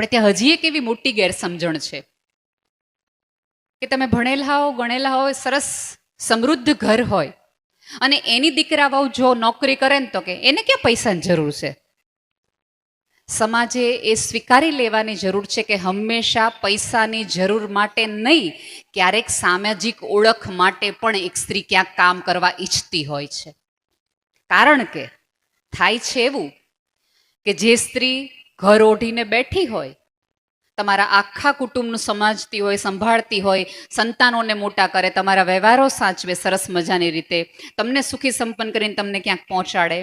આપણે ત્યાં હજી એક એવી મોટી ગેરસમજણ છે કે તમે ભણેલા હો, ગણેલા હો સરસ સમૃદ્ધ ઘર હોય. અને એની દીકરા વહુ જો નોકરી કરે ને તો કે એને ક્યાં પૈસાની જરૂર છે? સમાજે એ સ્વીકારી લેવાની જરૂર છે કે હંમેશા પૈસાની જરૂર માટે નહીં, ક્યારેક સામાજિક ઓળખ માટે પણ એક સ્ત્રી ક્યાંક કામ કરવા ઈચ્છતી હોય છે. કારણ કે, થાય છે એવું કે જે સ્ત્રી ઘર ઓઢીને બેઠી હોય, તમારા આખા કુટુંબનું સમાજતી હોય, સંભાળતી હોય, સંતાનોને મોટા કરે, તમારા વ્યવહારો સાચવે, સરસ મજાની રીતે, તમને સુખી સંપન્ન કરીને તમને ક્યાંક પહોંચાડે.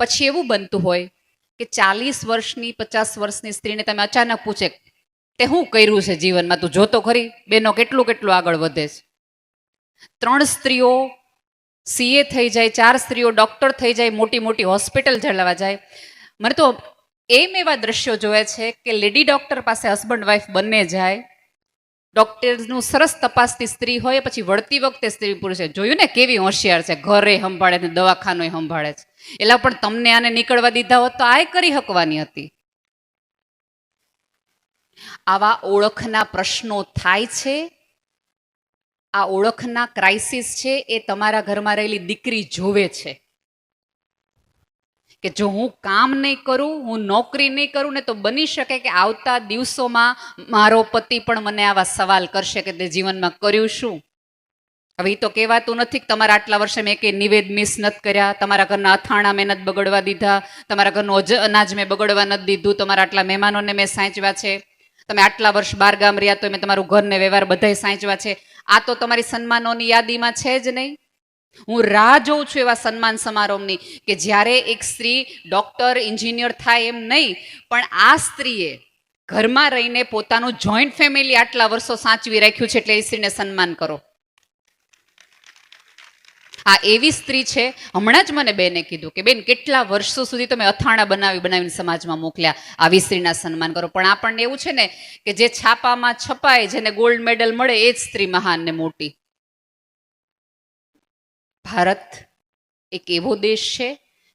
પછી એવું બનતું હોય કે ચાલીસ વર્ષની, પચાસ વર્ષની સ્ત્રીને તમે અચાનક પૂછે, તે શું કર્યું છે જીવનમાં? તું જોતો ખરી? બેનો કેટલું કેટલું આગળ વધે છે? ત્રણ સ્ત્રીઓ સીએ થઈ જાય, ચાર સ્ત્રીઓ ડૉક્ટર થઈ જાય, મોટી મોટી હોસ્પિટલ ચલાવવા જાય. મને તો એમ એવા દ્રશ્યો જોયા છે કે લેડી ડૉક્ટર પાસે હસબન્ડ વાઈફ બંને જાય, ડૉક્ટર્સનું સરસ તપાસતી સ્ત્રી હોય, પછી વળતી વખતે સ્ત્રી પુરુષે જોયું ને કેવી હોશિયાર છે, ઘરે સંભાળે ને દવાખાનો સંભાળે છે. એટલે પણ તમને આને નીકળવા દીધા હોત તો આય કરી હકવાની હતી. આવા ઓળખના પ્રશ્નો થાય છે, આ ઓળખના ક્રાઇસિસ છે, એ તમારા ઘરમાં રહેલી દીકરી જોવે છે. કે જો હું કામ નહીં કરું, હું નોકરી નહીં કરું ને તો બની શકે કે આવતા દિવસોમાં મારો પતિ પણ મને આવા સવાલ કરશે કે તે જીવનમાં કર્યું શું? હવે એ તો કહેવાતું નથી કે તમારા આટલા વર્ષે મેં કંઈ નિવેદ મિસ નથી કર્યા, તમારા ઘરના અથાણા મેં નથી બગડવા દીધા, તમારા ઘરનું અનાજ મેં બગડવા નથી દીધું, તમારા આટલા મહેમાનોને મેં સાંચવા છે. તમે આટલા વર્ષ બાર ગામ રહ્યા તો મેં તમારું ઘરને વ્યવહાર બધાય સાંચવા છે. આ તો તમારી સન્માનોની યાદીમાં છે જ નહીં. હું રાહ જોઉં છું એવા સન્માન સમારોહની કે જ્યારે એક સ્ત્રી ડૉક્ટર, એન્જિનિયર થાય એમ નહીં, પણ આ સ્ત્રીએ ઘરમાં રહીને પોતાનું જોઈન્ટ ફેમિલી આટલા વર્ષો સાચવી રાખ્યું છે એટલે એ સ્ત્રીને સન્માન કરો. આ એવી સ્ત્રી છે, હમણાં જ મને બેને કીધું કે બેન, કેટલા વર્ષો સુધી તમે અથાણા બનાવી બનાવીને સમાજમાં મોકલ્યા, આવી સ્ત્રીના સન્માન કરો. પણ આપણને એવું છે ને કે જે છાપામાં છપાય, જેને ગોલ્ડ મેડલ મળે, એ જ સ્ત્રી મહાન ને મોટી. ભારત એક એવો દેશ છે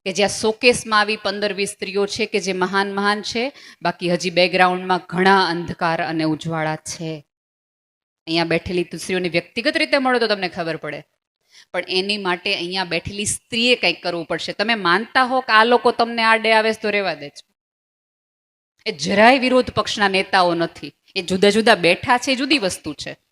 કે જ્યાં શોકેસમાં આવી પંદર વીસ સ્ત્રીઓ છે કે જે મહાન મહાન છે, બાકી હજી બેકગ્રાઉન્ડમાં ઘણા અંધકાર અને ઉજવાળા છે. અહીંયા બેઠેલી સ્ત્રીઓની વ્યક્તિગત રીતે મળો તો તમને ખબર પડે. પણ એની માટે અહીંયા બેઠેલી સ્ત્રીએ કંઈક કરવું પડશે. તમે માનતા હો કે આ લોકો તમને આડે આવે છે તો રહેવા દેજો એ જરાય વિરોધ પક્ષના નેતાઓ નથી. એ જુદા જુદા બેઠા છે, જુદી વસ્તુ છે.